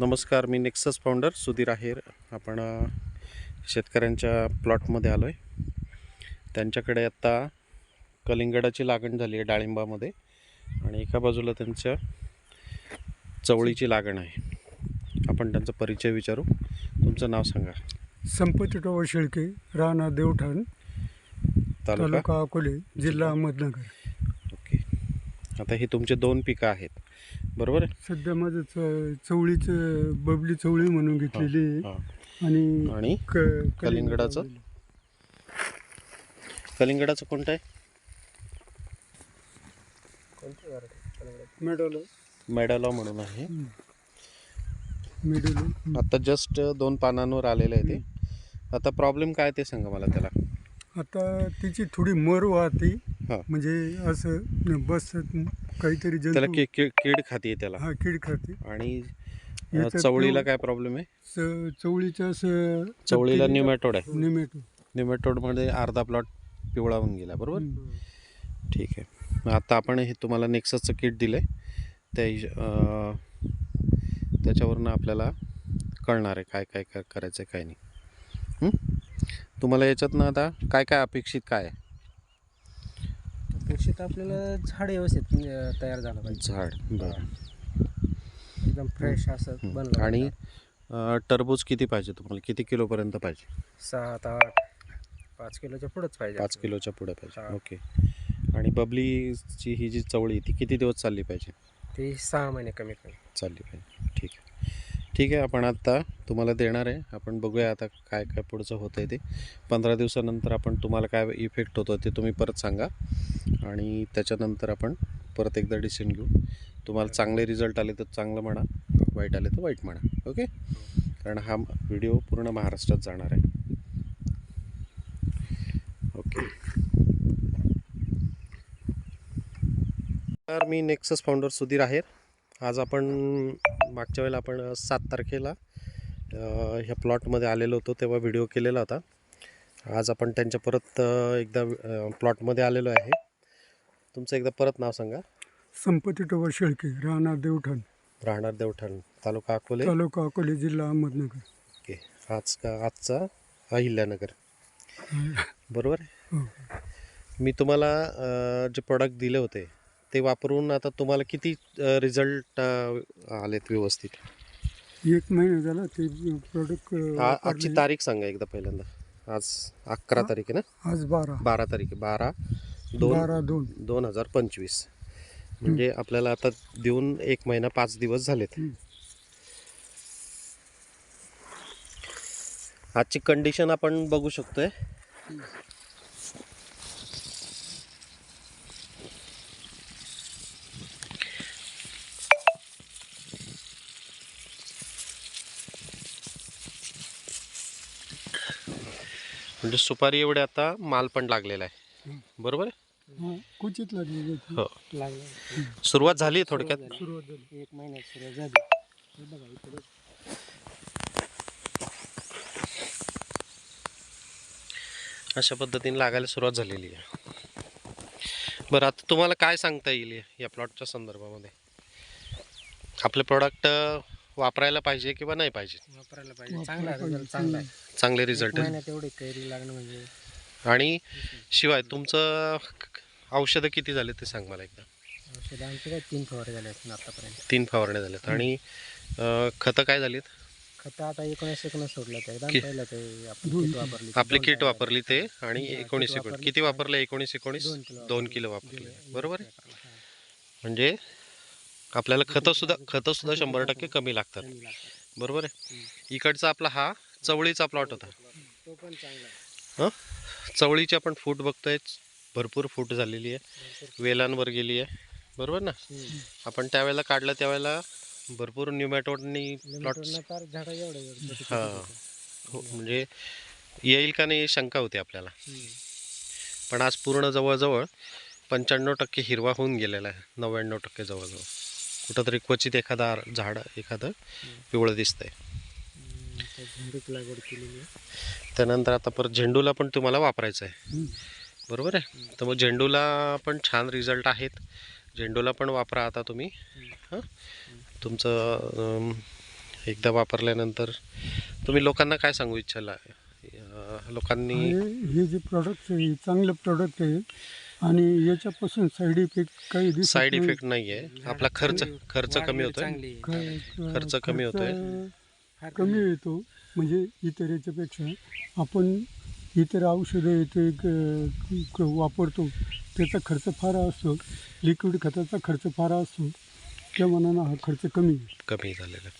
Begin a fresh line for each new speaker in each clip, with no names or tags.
नमस्कार मी Nexus founder Sudhir Aher. आपण शेतकऱ्यांच्या प्लॉटमध्ये आलो आहे त्यांच्याकडे आत्ता कलिंगडाची लागण झाली आहे डाळिंबामध्ये आणि एका बाजूला त्यांच्या चवळीची लागण आहे. आपण त्यांचा परिचय विचारू. तुमचं नाव सांगा.
संपती टोवा शेळके राणा देवठाण
तालुका?
तालुका अकोले जिल्हा अहमदनगर.
ओके. आता हे तुमचे दोन पिकं आहेत. बरोबर आहे?
सध्या माझं च चवळीचं बबली चवळी म्हणून घेतलेली आहे.
हां.
आणि
आणि
क-
कलिंगडाचं? कलिंगडाचं कोणतं आहे?
मेडल.
मेडालॉ म्हणून आहे.
मेडल.
आता जस्ट दोन पानांवर आलेलं आहे ते. आता प्रॉब्लेम काय ते सांगा मला त्याला.
आता तिची थोडी मर वाहते.
हां.
म्हणजे असं बस काहीतरी
त्याला
जंतू
कि कि- कीड खाते त्याला.
हा कीड खाते.
आणि अ,
याच्यात
चवळीला
तो-
काय प्रॉब्लेम आहे?
च- चवळीचं असं
चवळीला न्यूमॅटोड आहे.
निमेटो
न्यूमॅटोडमध्ये अर्धा प्लॉट पिवळा होऊन गेला बरोबर? ठीक आहे. मग आता आपण हे तुम्हाला नेक्ससचं किट दिलं आहे त्या हिश- अ, त्याच्यावरनं आपल्याला कळणार आहे काय काय काय करायचं आहे काय नाही. हं? तुम्हाला याच्यातनं आता काय काय अपेक्षित काय आहे?
अपेक्षित आपल्याला झाड व्यवस्थित अं, तयार झालं पाहिजे.
झाड बरं.
एकदम फ्रेश असं. बनलं
आणि. अ, टरबूज किती पाहिजे तुम्हाला? किती किलोपर्यंत पाहिजे?
सात आठ पाच किलोच्या पुढंच पाहिजे
पाच
आपल्याला.
किलोच्या पुढे पाहिजे.
हा.
ओके. आणि बबलीची ही जी चवळी ती किती दिवस चालली पाहिजे?
ते सहा महिने कमी कमी.
चालली पाहिजे. ठीक आहे आपण आत्ता तुम्हाला देणार आहे. आपण बघूया आता काय काय पुढचं होतं आहे ते. पंधरा दिवसानंतर आपण तुम्हाला काय इफेक्ट होतो ते तुम्ही परत सांगा. आणि त्याच्यानंतर आपण परत एकदा डिसिजन घेऊ. तुम्हाला चांगले रिझल्ट आले तर चांगलं म्हणा वाईट आले तर वाईट म्हणा. ओके कारण हा व्हिडिओ पूर्ण महाराष्ट्रात जाणार आहे. ओके तर मी नेक्सस फाउंडर सुधीर आहेर. आज आपण मागच्या वेळेला आपण सात तारखेला ह्या प्लॉटमध्ये आलेलो होतो तेव्हा व्हिडिओ केलेला होता. आज आपण त्यांच्या परत एकदा प्लॉटमध्ये आलेलो आहे. तुमचं एकदा परत नाव सांगा.
संपती टोवा शेळके राणा देवठाण.
राहणार देवठाण तालुका अकोले?
तालुका अकोले जिल्हा अहमदनगर.
ओके. आज का आजचा अहिल्यानगर. बरोबर? आहे
हो.
मी तुम्हाला जे प्रॉडक्ट दिले होते ते वापरून आता तुम्हाला किती रिझल्ट आलेत व्यवस्थित?
एक महिना झाला ते प्रोडक्ट
आजची तारीख सांगा एकदा पहिल्यांदा. आज अकरा? तारीख आहे ना?
आज बारा.
बारा तारीख आहे. बारा दोन
बारा दोन.
दोन हजार पंचवीस. म्हणजे आपल्याला आता देऊन एक महिना पाच दिवस झालेत. आजची कंडिशन आपण बघू शकतोय. म्हणजे सुपारी एवढे आता माल पण लागलेला आहे. बरोबर आहे?
हा, कुचित होती.
हो.
लागलं
सुरुवात झाली थोडक्यात?
सुरुवात झाली.
एक महिन्यात सुरुवात झाली. बघा इकडे.
अशा पद्धतीने लागायला सुरुवात झालेली आहे. बरं आता तुम्हाला काय सांगता येईल या- या प्लॉटच्या संदर्भामध्ये? आपले प्रॉडक्ट वापरायला पाहिजे किंवा नाही पाहिजे?
वापरायला पाहिजे. चांगला. रिझल्ट चांगला आहे.
चांगले
एक
रिझल्ट आहे.
महिन्यात एवढी कैरी लागणं म्हणजे.
आणि शिवाय तुमचं औषधं किती झाले ते सांग मला एकदा.
औषधं आमचे काय तीन फवारे झाले असतील आतापर्यंत.
तीन फवारण्या झाल्यात. आणि अं, खतं काय झालीत?
खतं आता एकोणीस एकोणीस सोडलं ते. एकदम
कि-
पहिलं ते आपण किट
आपली
दोन
किट. वापरली ते आणि
हा,
एकोणीस एकोणीस. किती वापरले? एकोणीस एकोणीस?
दोन किलो
दोन
वापरली.
किलो वापरले.
दिले.
बरोबर आहे?
हा.
म्हणजे आपल्याला खतं सुद्धा खतं सुद्धा शंभर टक्के कमी लागतात. बरोबर आहे? इकडचा आपला हा चवळीचा प्लॉट होता.
तो पण.
चवळीची आपण फूट बघतोय. भरपूर फूट झालेली आहे. वेलांवर गेली आहे. बरोबर ना. आपण त्यावेळेला काढलं त्यावेळेला भरपूर न्यूमॅटोडनी प्लॉट हा. हो म्हणजे येईल का नाही शंका होती आपल्याला. पण आज पूर्ण जवळजवळ पंच्याण्णव टक्के हिरवा होऊन गेलेला आहे. नव्याण्णव टक्के जवळजवळ. कुठंतरी क्वचित एखादा झाड एखादं पिवळं दिसतंय.
झेंडूची लागवड केलेली आहे
त्यानंतर आता परत झेंडूला पण तुम्हाला वापरायचं आहे. बरोबर आहे? तर मग झेंडूला पण छान रिझल्ट आहेत. झेंडूला पण वापरा आता तुम्ही. हां? तुमचं एकदा वापरल्यानंतर तुम्ही लोकांना काय सांगू इच्छाला? लोकांनी
हे जे प्रॉडक्ट आहे चांगलं प्रॉडक्ट आहे. आणि याच्यापासून साईड इफेक्ट काही दिसत
साईड
नाही.
इफेक्ट नाही आहे आपला खर्च खर्च कमी होतोय.
चांगली आहे.
ख-
खर्च कमी होतोय.
फार
कमी. येतो. म्हणजे इतर याच्यापेक्षा आपण इतर औषधं येते क- क- वापरतो. त्याचा खर्च फार असतो. लिक्विड खताचा खर्च फार असतो. त्या मनानं हा खर्च कमी आहे.
कमी झालेला आहे.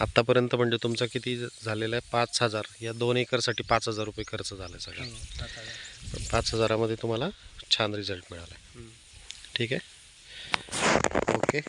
आत्तापर्यंत म्हणजे तुमचा किती झालेला आहे? पाच हजार. या दोन एकरसाठी पाच हजार रुपये खर्च झाला आहे सगळा.
हो, सात हजार.
पण पाच हजारामध्ये तुम्हाला छान रिझल्ट मिळाला. ठीक आहे? ओके.